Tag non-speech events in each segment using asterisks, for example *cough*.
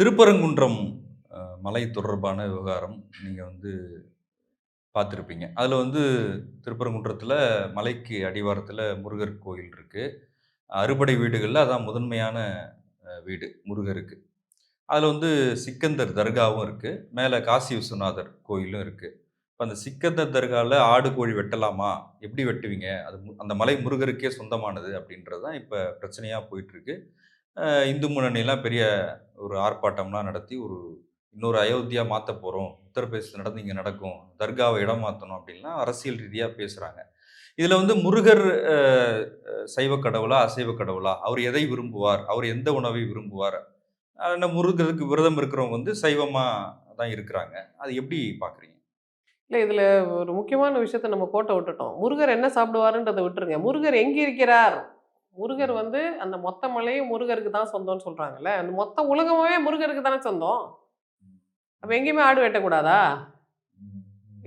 திருப்பரங்குன்றம் மலை தொடர்பான விவகாரம் நீங்கள் வந்து பார்த்துருப்பீங்க. அதில் வந்து திருப்பரங்குன்றத்தில் மலைக்கு அடிவாரத்தில் முருகர் கோயில் இருக்குது அறுபடை வீடுகளில் அதான் முதன்மையான வீடு முருகருக்கு. அதில் வந்து சிக்கந்தர் தர்காவும் இருக்குது மேலே காசி விஸ்வநாதர் கோயிலும் இருக்குது இப்போ அந்த சிக்கந்தர் தர்காவில் ஆடு கோழி வெட்டலாமா? எப்படி வெட்டுவீங்க? அது மு- அந்த மலை முருகருக்கே சொந்தமானது அப்படின்றது தான் இப்போ பிரச்சனையாக போயிட்டுருக்கு இந்து முன்னணியெல்லாம் பெரிய ஒரு ஆர்ப்பாட்டம்லாம் நடத்தி ஒரு இன்னொரு அயோத்தியா மாற்ற போகிறோம் உத்தரப்பிரதேசத்தில் நடந்து இங்கே நடக்கும் தர்காவை இடம் மாற்றணும் அப்படின்லாம் அரசியல் ரீதியாக பேசுகிறாங்க இதில் வந்து முருகர் சைவ கடவுளா அசைவ கடவுளா? அவர் எதை விரும்புவார்? அவர் எந்த உணவை விரும்புவார்? ஆனால் முருகருக்கு விரதம் இருக்கிறவங்க வந்து சைவமாக தான் இருக்கிறாங்க. அது எப்படி பார்க்குறீங்க? இல்லை இதில் ஒரு முக்கியமான விஷயத்த நம்ம கோட்டை விட்டுட்டோம். முருகர் என்ன சாப்பிடுவாருன்றதை விட்டுருங்க. முருகர் எங்கே இருக்கிறார்? முருகர் வந்து அந்த மொத்த மலையும் முருகருக்கு தான் சொந்தம்னு சொல்கிறாங்கல்ல அந்த மொத்த உலகமே முருகருக்கு தானே சொந்தம். அப்போ எங்கேயுமே ஆடு வெட்டக்கூடாதா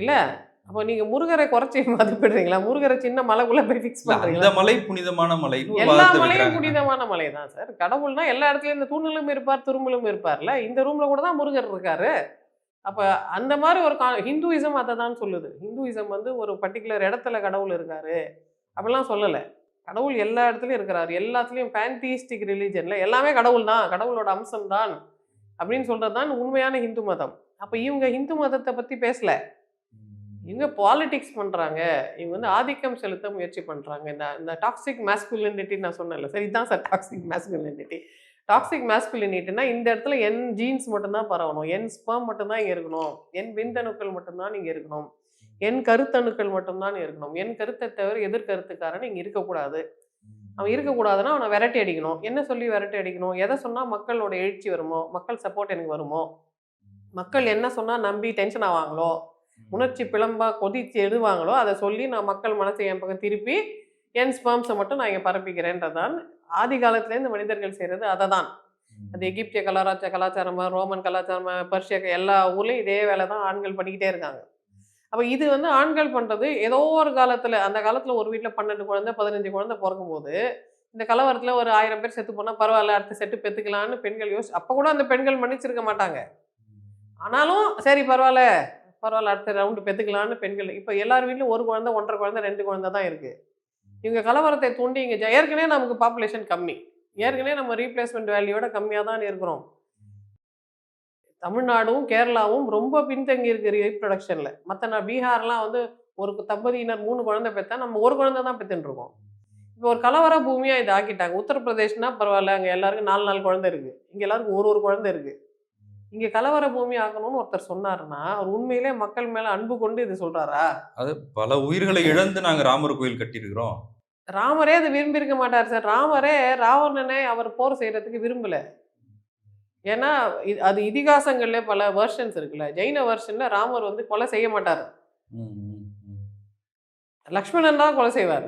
இல்லை. அப்போ நீங்கள் முருகரை குறைச்சி *laughs* மதிப்பிடுறீங்களா? முருகரை சின்ன மலைக்குள்ளே போய் ஃபிக்ஸ் அந்த மலை புனிதமான ஒரு எல்லா மலையும். புனிதமான மலை தான் சார். கடவுள்னா எல்லா இடத்துலயும் இந்த தூணிலும் இருப்பார் துரும்பிலும் இருப்பார்ல. இந்த ரூம்ல கூட தான் முருகர் இருக்காரு. அப்ப அந்த மாதிரி ஒரு கா ஹிந்துயிசம் அதை தான் சொல்லுது. ஹிந்துயிசம் வந்து ஒரு பர்டிகுலர் இடத்துல கடவுள் இருக்காரு. அப்படிலாம் சொல்லலை. கடவுள் எல்லா இடத்துலையும் இருக்கிறார். எல்லாத்துலேயும் பேன்டிஸ்டிக் ரிலீஜனில் எல்லாமே கடவுள் தான். கடவுளோட அம்சம் தான் அப்படின்னு சொல்கிறது தான் உண்மையான ஹிந்து மதம். அப்போ இவங்க ஹிந்து மதத்தை பற்றி பேசலை. இவங்க பாலிடிக்ஸ் பண்ணுறாங்க இவங்க வந்து ஆதிக்கம் செலுத்த முயற்சி பண்ணுறாங்க இந்த இந்த டாக்ஸிக் மேஸ்குலினிட்டி நான் சொன்னேன்ல. சரி இதுதான் சார் டாக்ஸிக் மேஸ்குலினிட்டி டாக்ஸிக் மேஸ்குலினிட்டினா இந்த இடத்துல என் ஜீன்ஸ் மட்டும்தான் பரவணும். என் ஸ்பம் மட்டும்தான் இங்கே இருக்கணும். என் விந்தணுக்கள் மட்டும்தான் இங்கே இருக்கணும். என் கருத்தணுக்கள் மட்டும்தான் இருக்கணும். என் கருத்தை தவிர எதிர்கருத்துக்காரன் இங்கே இருக்கக்கூடாது. அவன் இருக்கக்கூடாதுன்னா அவனை விரட்டி அடிக்கணும். என்ன சொல்லி விரட்டி அடிக்கணும்? எதை சொன்னால் மக்களோட எழுச்சி வருமோ? மக்கள் சப்போர்ட் எனக்கு வருமோ? மக்கள் என்ன சொன்னால் நம்பி டென்ஷன் ஆவாங்களோ? உணர்ச்சி பிளம்பா கொதிச்சு எழுவாங்களோ அதை சொல்லி நான் மக்கள் மனசை என் பக்கம் திருப்பி என் ஸ்பம்ஸை மட்டும் நான் இங்கே பரப்பிக்கிறேன்றதான் ஆதி காலத்துலேருந்து மனிதர்கள் செய்கிறது அதை தான் அது எகிப்திய கலாச்சார கலாச்சாரமா ரோமன் கலாச்சாரமா பர்ஷிய எல்லா ஊர்லேயும் இதே வேலை தான் ஆண்கள் பண்ணிக்கிட்டே இருக்காங்க. அப்போ இது வந்து ஆண்கள் பண்ணுறது ஏதோ ஒரு காலத்தில் அந்த காலத்தில் ஒரு வீட்டில் பன்னெண்டு குழந்தை பதினஞ்சு குழந்தை பிறக்கும்போது இந்த கலவரத்தில் ஒரு ஆயிரம் பேர் செத்து போனால் பரவாயில்ல அடுத்த செட்டு பெற்றுக்கலான்னு பெண்கள் யோசி அப்போ கூட அந்த பெண்கள் மன்னிச்சிருக்க மாட்டாங்க. ஆனாலும் சரி பரவாயில்ல பரவாயில்ல அடுத்த ரவுண்டு பெற்றுக்கலான்னு பெண்கள் இப்போ எல்லார் வீட்லையும் ஒரு குழந்தை ஒன்றரை குழந்தை ரெண்டு குழந்தை தான் இருக்குது இவங்க கலவரத்தை தூண்டி இங்கே ஏற்கனவே நமக்கு பாப்புலேஷன் கம்மி. ஏற்கனவே நம்ம ரீப்ளேஸ்மெண்ட் வேல்யூவோட கம்மியாக தான் இருக்கிறோம். தமிழ்நாடும் கேரளாவும் ரொம்ப பின்தங்கி இருக்கு ரீப்ரொடக்ஷனில் மற்ற நான் பீகார்லாம் வந்து ஒரு தம்பதியினர் மூணு குழந்தை பெற்றா நம்ம ஒரு குழந்தை தான் பெற்றுன்னு இருக்கோம். இப்போ ஒரு கலவர பூமியாக இதை ஆக்கிட்டாங்க. உத்தரப்பிரதேஷ்னா பரவாயில்ல அங்கே எல்லாருக்கும் நாலு நாலு குழந்தை இருக்குது இங்கே எல்லாருக்கும் ஒரு ஒரு குழந்தை இருக்குது இங்கே கலவர பூமி ஆக்கணும்னு ஒருத்தர் சொன்னாருன்னா அவர் உண்மையிலே மக்கள் மேலே அன்பு கொண்டு இது சொல்கிறாரா அது பல உயிர்களை இழந்து நாங்கள் ராமர் கோயில் கட்டியிருக்கிறோம். ராமரே அதை விரும்பியிருக்க மாட்டார் சார். ராமரே ராவணனை அவர் போர் செய்யறதுக்கு விரும்பல. ஏன்னா அது இதிகாசங்கள்ல பல வெர்ஷன்ஸ் இருக்குல்ல. ஜெயின வெர்ஷன்ல ராமர் வந்து கொலை செய்ய மாட்டார். லக்ஷ்மணன் தான் கொலை செய்வார்.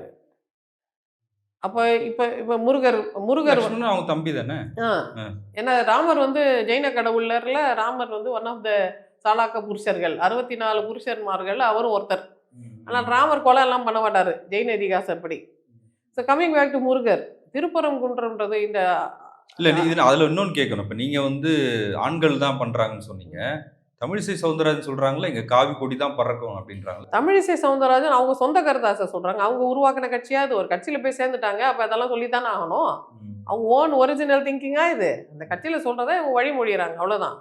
அப்போ இப்போ இப்போ முருகர் முருகர் அவங்க தம்பி தானே? ஆ. ஏன்னா ராமர் வந்து ஜெயின கடவுளர்ல ராமர் வந்து ஒன் ஆஃப் த சாலாக்க புருஷர்கள் அறுபத்தி நாலு புருஷர்மார்கள் அவரும் ஒருத்தர். ஆனால் ராமர் கொலை எல்லாம் பண்ண மாட்டார் ஜெயின இதிகாசப்படி. So coming back to Murugar திருப்பரங்குன்றம்ன்றது இந்த இல்ல நீ இது அதுல இன்னொன்னு கேட்கணும் இப்ப நீங்க வந்து ஆண்கள் தான் பண்றாங்கன்னு சொன்னீங்க. தமிழிசை சவுந்தரராஜன் சொல்றாங்களா இங்க காவி கொடி தான் பறக்கும் அப்படின்றாங்களா தமிழிசை சவுந்தரராஜன் அவங்க சொந்த கருத்தாசை சொல்றாங்க. அவங்க உருவாக்கின கட்சியா அது ஒரு கட்சியில போய் சேர்ந்துட்டாங்க. அப்ப அதெல்லாம் சொல்லித்தானே ஆகணும். அவங்க ஓன் ஒரிஜினல் திங்கிங்கா இது. அந்த கட்சியில சொல்றதை இவங்க வழிமொழிகிறாங்க அவ்வளவுதான்.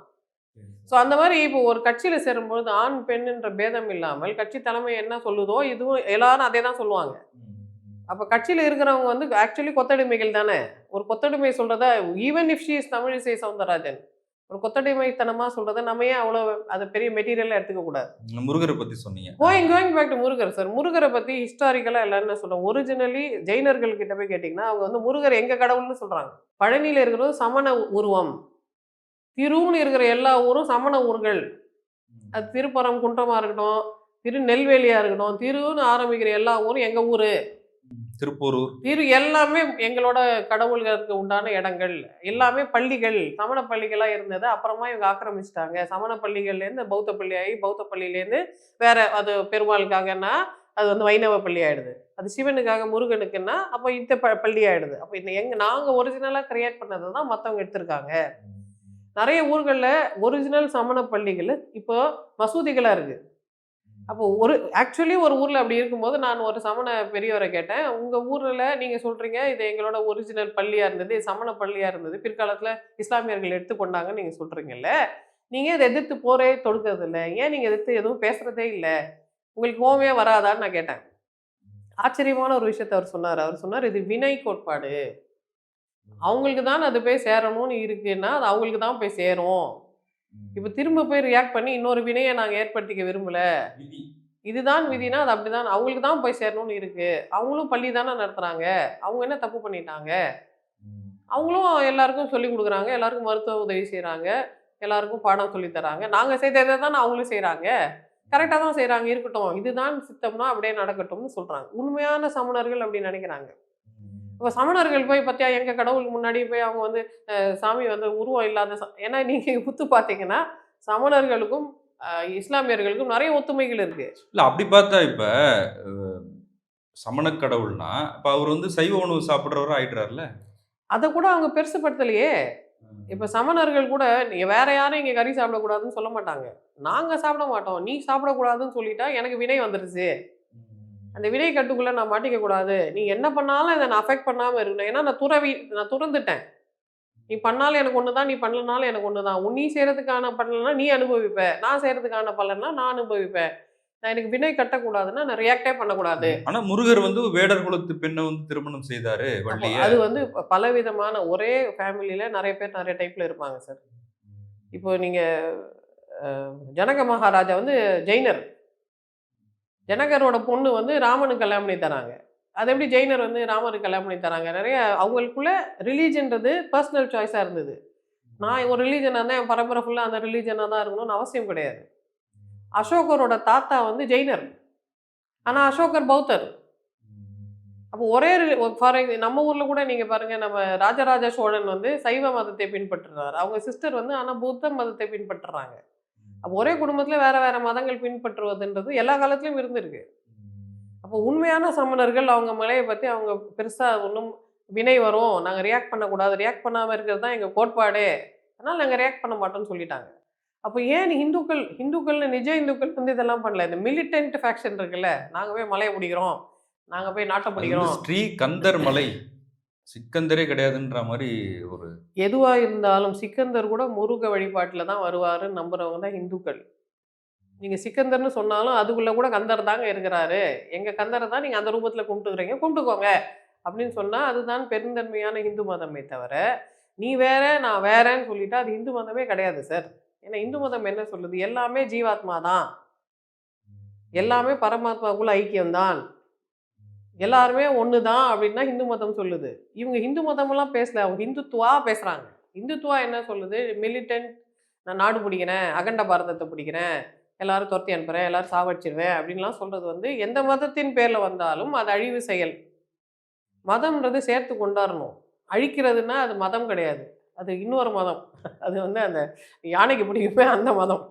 ஸோ அந்த மாதிரி இப்போ ஒரு கட்சியில சேரும்பொழுது ஆண் பெண்ணுன்ற பேதம் இல்லாமல் கட்சி தலைமை என்ன சொல்லுதோ இதுவும் எல்லாரும் அதே தான் சொல்லுவாங்க அப்போ கட்சியில் இருக்கிறவங்க வந்து ஆக்சுவலி கொத்தடிமைகள் தானே? ஒரு கொத்தடிமை சொல்றத even if she is Tamilisai Soundararajan ஒரு கொத்தடிமைத்தனமா சொல்றத நம்ம ஏன் அவ்வளோ அது பெரிய மெட்டீரியலாக எடுத்துக்க கூடாது? முருகரை பத்தி சொன்னீங்க. Going going back to Murugar sir முருகரை பத்தி ஹிஸ்டாரிக்கலாக எல்லாரும் என்ன சொல்றோம் ஒரிஜினலி ஜெயினர்கள் கிட்ட போய் கேட்டிங்கன்னா அவங்க வந்து முருகர் எங்க கடவுள்னு சொல்றாங்க. பழனியில இருக்கிறது சமண உருவம். திருவுன்னு இருக்கிற எல்லா ஊரும் சமண ஊர்கள். அது திருப்பரம் குன்றமா இருக்கட்டும் திரு நெல்வேலியா இருக்கட்டும் திருன்னு ஆரம்பிக்கிற எல்லா ஊரும் எங்க ஊரு? திருப்போரூர். திரு எல்லாமே எங்களோட கடவுள்களுக்கு உண்டான இடங்கள். எல்லாமே பள்ளிகள் சமண பள்ளிகளா இருந்தது. அப்புறமா இவங்க ஆக்கிரமிச்சிட்டாங்க. சமண பள்ளிகள்லேருந்து பௌத்த பள்ளி ஆகி பௌத்த பள்ளியிலேருந்து வேற அது பெருமாளுக்காகன்னா அது வந்து வைணவ பள்ளி ஆயிடுது. அது சிவனுக்காக முருகனுக்குன்னா அப்போ இந்த ப பள்ளி ஆயிடுது. அப்போ இந்த எங்க நாங்கள் ஒரிஜினலாக கிரியேட் பண்ணதை தான் மற்றவங்க எடுத்திருக்காங்க. நிறைய ஊர்களில் ஒரிஜினல் சமண பள்ளிகள் இப்போ மசூதிகளாக இருக்கு. அப்போ ஒரு ஆக்சுவலி ஒரு ஊரில் அப்படி இருக்கும்போது நான் ஒரு சமண பெரியவரை கேட்டேன். உங்கள் ஊரில் நீங்கள் சொல்கிறீங்க இது எங்களோட ஒரிஜினல் பள்ளியாக இருந்தது சமண பள்ளியாக இருந்தது. பிற்காலத்தில் இஸ்லாமியர்கள் எடுத்துக்கொண்டாங்கன்னு நீங்கள் சொல்கிறீங்கல்ல நீங்கள் இதை எதிர்த்து போரே தொடுக்கிறது இல்லை ஏன் நீங்கள் எதிர்த்து எதுவும் பேசுகிறதே இல்லை? உங்களுக்கு கோவமே வராதான்னு நான் கேட்டேன். ஆச்சரியமான ஒரு விஷயத்தை அவர் சொன்னார். அவர் சொன்னார் இது வினை கோட்பாடு. அவங்களுக்கு தான் அது போய் சேரணும்னு இருக்குன்னா அது அவங்களுக்கு தான் போய் சேரும். இப்போ திரும்ப போய் ரியாக்ட் பண்ணி இன்னொரு வினையை நாங்கள் ஏற்படுத்திக்க விரும்பல. இதுதான் விதினா அது அப்படிதான். அவங்களுக்கு தான் போய் சேரணும்னு இருக்கு. அவங்களும் பள்ளி தானே நடத்துறாங்க. அவங்க என்ன தப்பு பண்ணிட்டாங்க? அவங்களும் எல்லாருக்கும் சொல்லி கொடுக்குறாங்க. எல்லாருக்கும் மருத்துவ உதவி செய்கிறாங்க எல்லாருக்கும் பாடம் சொல்லித் தராங்க. நாங்கள் செய்ததை தான் அவங்களும் செய்கிறாங்க கரெக்டாக தான் செய்கிறாங்க இருக்கட்டும். இதுதான் சித்தம்னா அப்படியே நடக்கட்டும்னு சொல்கிறாங்க உண்மையான சமணர்கள் அப்படி நினைக்கிறாங்க. இப்போ சமணர்கள் போய் பார்த்தியா எங்கள் கடவுளுக்கு முன்னாடி போய் அவங்க வந்து சாமி வந்து உருவம் இல்லாத ஏன்னா நீங்கள் குத்து பார்த்தீங்கன்னா சமணர்களுக்கும் இஸ்லாமியர்களுக்கும் நிறைய ஒத்துமைகள் இருக்கு. இல்ல அப்படி பார்த்தா இப்ப அஹ், சமணக் கடவுள்னா இப்ப அவர் வந்து சைவ உணவு சாப்பிடுறவரா ஆயிடுறாருல்ல அதை கூட அவங்க பெருசுப்படுத்தலையே. இப்போ சமணர்கள் கூட நீங்கள் வேற யாரும் இங்கே கறி சாப்பிடக்கூடாதுன்னு சொல்ல மாட்டாங்க. நாங்கள் சாப்பிட மாட்டோம். நீ சாப்பிடக்கூடாதுன்னு சொல்லிட்டா எனக்கு வினை வந்துருச்சு. அந்த வினை கட்டுக்குள்ளே நான் மாட்டிக்க கூடாது. நீ என்ன பண்ணாலும் இதை நான் அஃபெக்ட் பண்ணாமல் இருக்கணும். ஏன்னா நான் துறவி நான் துறந்துட்டேன். நீ பண்ணாலும் எனக்கு ஒன்று தான் நீ பண்ணலனாலும் எனக்கு ஒன்று தான் நீ செய்கிறதுக்கான பலனா நீ அனுபவிப்ப. நான் செய்கிறதுக்கான பலனா நான் அனுபவிப்பேன் நான் எனக்கு வினை கட்டக்கூடாதுன்னா நான் ரியாக்டே பண்ணக்கூடாது. ஆனா முருகர் வந்து வேடர் குலத்து பெண்ணை வந்து திருமணம் செய்தாரு அது வந்து பலவிதமான ஒரே ஃபேமிலியில் நிறைய பேர் நிறைய டைப்பில் இருப்பாங்க சார். இப்போ நீங்கள் ஜனக மகாராஜா வந்து ஜெயினர். ஜனகரோட பொண்ணு வந்து ராமனுக்கு கல்யாணம் பண்ணி தராங்க. அது எப்படி ஜெயினர் வந்து ராமருக்கு கல்யாணம் பண்ணி தராங்க? நிறைய அவங்களுக்குள்ள ரிலீஜன்றது பர்சனல் சாய்ஸாக இருந்தது. நான் ஒரு ரிலீஜனாக இருந்தால் என் பரம்பரை ஃபுல்லாக அந்த ரிலீஜனாக தான் இருக்கணும்னு அவசியம் கிடையாது. அசோகரோட தாத்தா வந்து ஜெயினர். ஆனால் அசோகர் பௌத்தர். அப்போ ஒரே ஃபார் நம்ம ஊரில் கூட நீங்கள் பாருங்கள் நம்ம ராஜராஜ சோழன் வந்து சைவ மதத்தை பின்பற்றுறாரு. அவங்க சிஸ்டர் வந்து ஆனால் புத்த மதத்தை பின்பற்றுறாங்க. அப்போ ஒரே குடும்பத்தில் வேற வேற மதங்கள் பின்பற்றுவதுன்றது எல்லா காலத்துலையும் இருந்திருக்கு. அப்போ உண்மையான சமணர்கள் அவங்க மலையை பற்றி அவங்க பெருசாக ஒன்றும் வினை வரும். நாங்கள் ரியாக்ட் பண்ணக்கூடாது. ரியாக்ட் பண்ணாமல் இருக்கிறது தான் எங்கள் கோட்பாடு. அதனால் நாங்கள் ரியாக்ட் பண்ண மாட்டோம்னு சொல்லிட்டாங்க. அப்போ ஏன் இந்துக்கள் இந்துக்கள்னு நிஜ இந்துக்கள் வந்து இதெல்லாம் பண்ணல? இந்த மிலிட்டன்ட் ஃபேக்ஷன் இருக்குல்ல நாங்கள் போய் மலையை பிடிக்கிறோம். நாங்கள் போய் நாட்டை பிடிக்கிறோம். ஸ்ரீ கந்தர் மலை. சிக்கந்தரே கிடையாதுன்ற மாதிரி ஒரு எதுவாக இருந்தாலும் சிக்கந்தர் கூட முருக வழிபாட்டில் தான் வருவாருன்னு நம்புறவங்க தான் இந்துக்கள். நீங்கள் சிக்கந்தர்னு சொன்னாலும் அதுக்குள்ளே கூட கந்தர் தாங்க இருக்கிறாரு. எங்கள் கந்தரை தான் நீங்கள் அந்த ரூபத்தில் கும்பிட்டுக்கிறீங்க கும்பிட்டுக்கோங்க. அப்படின்னு சொன்னால் அதுதான் பெருந்தன்மையான இந்து மதமே தவிர நீ வேற நான் வேறேன்னு சொல்லிட்டா அது இந்து மதமே கிடையாது சார். ஏன்னா இந்து மதம் என்ன சொல்லுது? எல்லாமே ஜீவாத்மா தான். எல்லாமே பரமாத்மாக்குள்ள ஐக்கியம்தான். எல்லாருமே ஒன்று தான் அப்படின்னா இந்து மதம் சொல்லுது. இவங்க இந்து மதமெல்லாம் பேசல அவங்க ஹிந்துத்துவா பேசுகிறாங்க இந்துத்துவா என்ன சொல்லுது? மிலிட்டன்ட் நான் நாடு பிடிக்கிறேன் அகண்ட பாரதத்தை பிடிக்கிறேன் எல்லாரும் துரத்தி அனுப்புகிறேன் எல்லாரும் சாவடிச்சிருவேன் அப்படின்லாம் சொல்கிறது வந்து எந்த மதத்தின் பேரில் வந்தாலும் அது அழிவு செயல். மதம்ன்றது சேர்த்து கொண்டாடணும். அழிக்கிறதுனா அது மதம் கிடையாது. அது இன்னொரு மதம். அது வந்து அந்த யானைக்கு பிடிக்குமே அந்த மதம்.